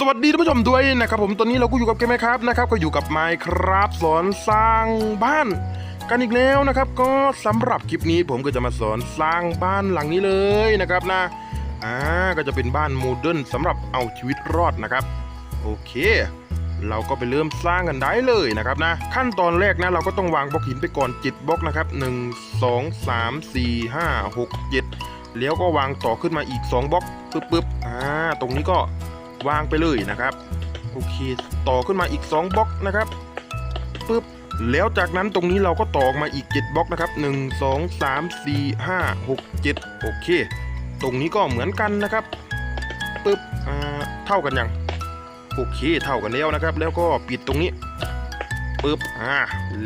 สวัสดีท่านผู้ชมด้วยนะครับผมตอนนี้เราก็อยู่กับเกมไหมครับนะครับก็อยู่กับไมค์ครับสอนสร้างบ้าน กันอีกแล้วนะครับก็สำหรับคลิปนี้ผมก็จะมาสอนสร้างบ้านหลังนี้เลยนะครับนะอ่าก็จะเป็นบ้านโมเดิร์นสำหรับเอาชีวิตรอดนะครับโอเค เราก็ไปเริ่มสร้างกันได้เลยนะครับนะขั้นตอนแรกนะเราก็ต้องวางบล็อกหินไปก่อนจิตบล็อกนะครับ1 2 3 4 5 6 7แล้วก็วางต่อขึ้นมาอีก 2บล็อกปึ๊บปึ๊บอ่าตรงนี้ก็ วางไปเลยนะครับโอเคต่อขึ้นมาอีก 2บล็อกนะครับปึ๊บแล้วจากนั้นตรงนี้เราก็ต่อมาอีก 7บล็อกนะครับ 1 2 3 4 5 6 7 โอเค ตรงนี้ก็เหมือนกันนะครับปึ๊บอ่าเท่ากันยังโอเคเท่ากันแล้วนะครับ แล้วก็ปิดตรงนี้ปึ๊บอ่า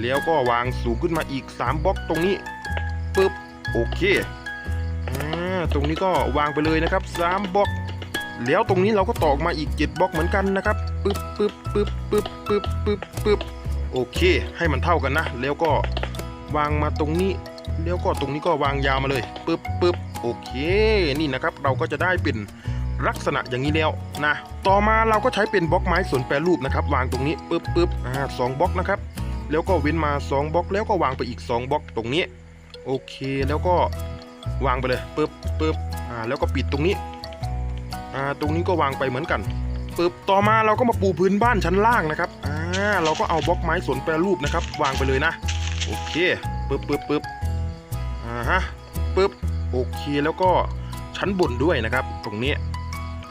แล้วก็วางสูงขึ้นมาอีก 3บล็อกตรงนี้ปึ๊บโอเคอ่าตรงนี้ก็วางไปเลยนะครับ3บล็อก แล้วตรงนี้เราก็ตอกมาอีก 7บล็อกเหมือนกันนะครับปึ๊บปึ๊บปึ๊บปึ๊บปึ๊บปึ๊บปึ๊บโอเค ให้มันเท่ากันนะ แล้วก็วางมาตรงนี้ แล้วก็ตรงนี้ก็วางยาวมาเลยปึ๊บปึ๊บโอเค นี่นะครับ เราก็จะได้เป็นลักษณะอย่างนี้แล้วนะ ต่อมาเราก็ใช้เป็นบล็อกไม้ส่วนแปรรูปนะครับ วางตรงนี้ปึ๊บปึ๊บอ่าสองบล็อกนะครับ แล้วก็เว้นมา2บล็อก แล้วก็วางไปอีก 2บล็อกตรงนี้ โอเค แล้วก็วางไปเลยปึ๊บปึ๊บอ่าแล้วก็ปิดตรงนี้ อ่าตรงนี้ก็วางไปเหมือนกันปึ๊บต่อมาเราก็มาปูพื้นบ้านชั้นล่างนะครับอ่าเราก็เอาบล็อกไม้สวนแปรรูปนะครับ วางไปเลยนะโอเคปึ๊บปึ๊บปึ๊บอ่าฮะปึ๊บโอเคแล้วก็ชั้นบนด้วยนะครับ ตรงนี้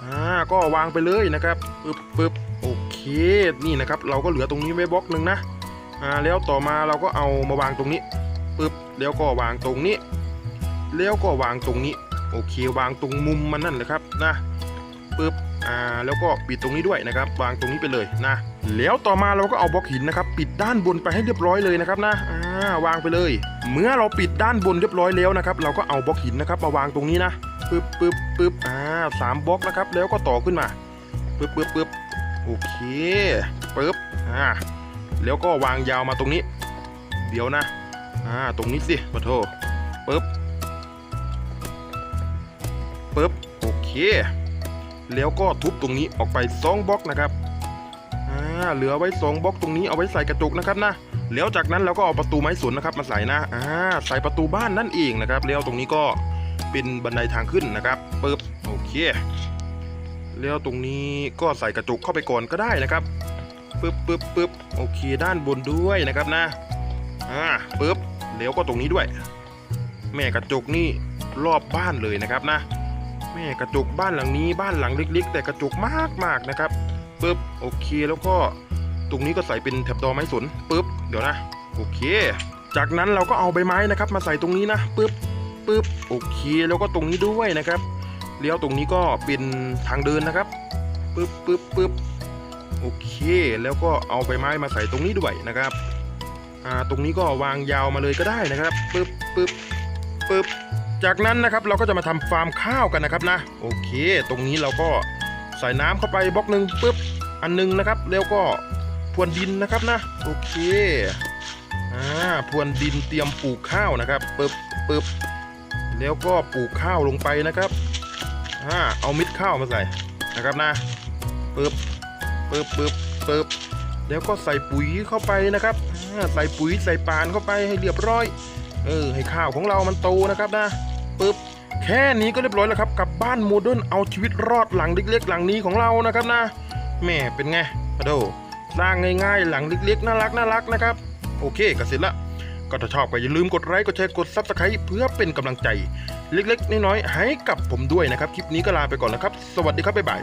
อ่าก็วางไปเลยนะครับปึ๊บปึ๊บโอเคนี่นะครับ เราก็เหลือตรงนี้ไว้บล็อกหนึ่งนะอ่าแล้วต่อมาเราก็เอามาวางตรงนี้ปึ๊บแล้วก็วางตรงนี้ แล้วก็วางตรงนี้ โอเควางตรงมุมมันนั่นแหละครับนะ ปึ๊บอ่าแล้วก็ปิดตรงนี้ด้วยนะครับ วางตรงนี้ไปเลยนะ แล้วต่อมาเราก็เอาบล็อกหินนะครับ ปิดด้านบนไปให้เรียบร้อยเลยนะครับนะอ่าวางไปเลย เมื่อเราปิดด้านบนเรียบร้อยแล้วนะครับ เราก็เอาบล็อกหินนะครับ มาวางตรงนี้นะปึ๊บปึ๊บปึ๊บอ่าสามบล็อกนะครับ แล้วก็ต่อขึ้นมาปึ๊บปึ๊บปึ๊บโอเคปึ๊บอ่าแล้วก็วางยาวมาตรงนี้ เดี๋ยวนะอ่าตรงนี้สิปะโทปึ๊บปึ๊บโอเค แล้วก็ทุบตรงนี้ออกไปสองบล็อกนะครับอ่าเหลือไว้สองบล็อกตรงนี้เอาไว้ใส่กระจกนะครับนะแล้วจากนั้นเราก็เอาประตูไม้สนนะครับมาใส่นะอ่าใส่ประตูบ้านนั่นเองนะครับแล้วตรงนี้ก็เป็นบันไดทางขึ้นนะครับปึ๊บโอเค แล้วตรงนี้ก็ใส่กระจกเข้าไปก่อนก็ได้นะครับปึ๊บปึ๊บปึ๊บโอเคด้านบนด้วยนะครับนะอ่าปึ๊บแล้วก็ตรงนี้ด้วย แม่กระจกนี่รอบบ้านเลยนะครับนะ แม่กระจกบ้านหลังนี้บ้านหลังเล็ก ๆ แต่กระจกมากมากๆนะครับปึ๊บโอเคแล้วก็ตรงนี้ก็ใส่เป็นแถบดอไม้สนปึ๊บเดี๋ยวนะโอเค จากนั้นเราก็เอาใบไม้นะครับมาใส่ตรงนี้นะปึ๊บปึ๊บโอเคแล้วก็ตรงนี้ด้วยนะครับเลี้ยวตรงนี้ก็เป็นทางเดินนะครับปึ๊บปึ๊บปึ๊บโอเค แล้วก็เอาใบไม้มาใส่ตรงนี้ด้วยนะครับอ่าตรงนี้ก็วางยาวมาเลยก็ได้นะครับปึ๊บปึ๊บปึ๊บ จากนั้นนะครับเราก็จะมาทำฟาร์มข้าวกันนะครับนะ โอเค ตรงนี้เราก็ใส่น้ำเข้าไปบล็อกหนึ่งปึ๊บอันหนึงนะครับ แล้วก็พรวนดินนะครับนะ โอเคอ่าพรวนดินเตรียมปลูกข้าวนะครับปึ๊บปึ๊บแล้วก็ปลูกข้าวลงไปนะครับอ่าเอามิดข้าวมาใส่นะครับนะปึ๊บปึ๊บปึ๊บปึ๊บแล้วก็ใส่ปุ๋ยเข้าไปนะครับใส่ปุ๋ยใส่ปานเข้าไปให้เรียบร้อย เออ ให้ข้าวของเรามันโตนะครับนะ ปุ๊บแค่นี้ก็เรียบร้อยแล้วครับกับบ้านโมเดิร์นเอาชีวิตรอดหลังเล็ก ๆ หลังนี้ของเรานะครับนะแม่เป็นไงมาดูสร้างง่ายๆ หลังเล็กๆน่ารักน่ารักนะครับ โอเคก็เสร็จละก็ถ้าชอบก็อย่าลืมกดไลค์กดแชร์กดซับสไครต์เพื่อเป็นกำลังใจ เล็กๆ น้อยๆให้กับผมด้วยนะครับ คลิปนี้ก็ลาไปก่อนแล้วครับ สวัสดีครับบ๊ายบาย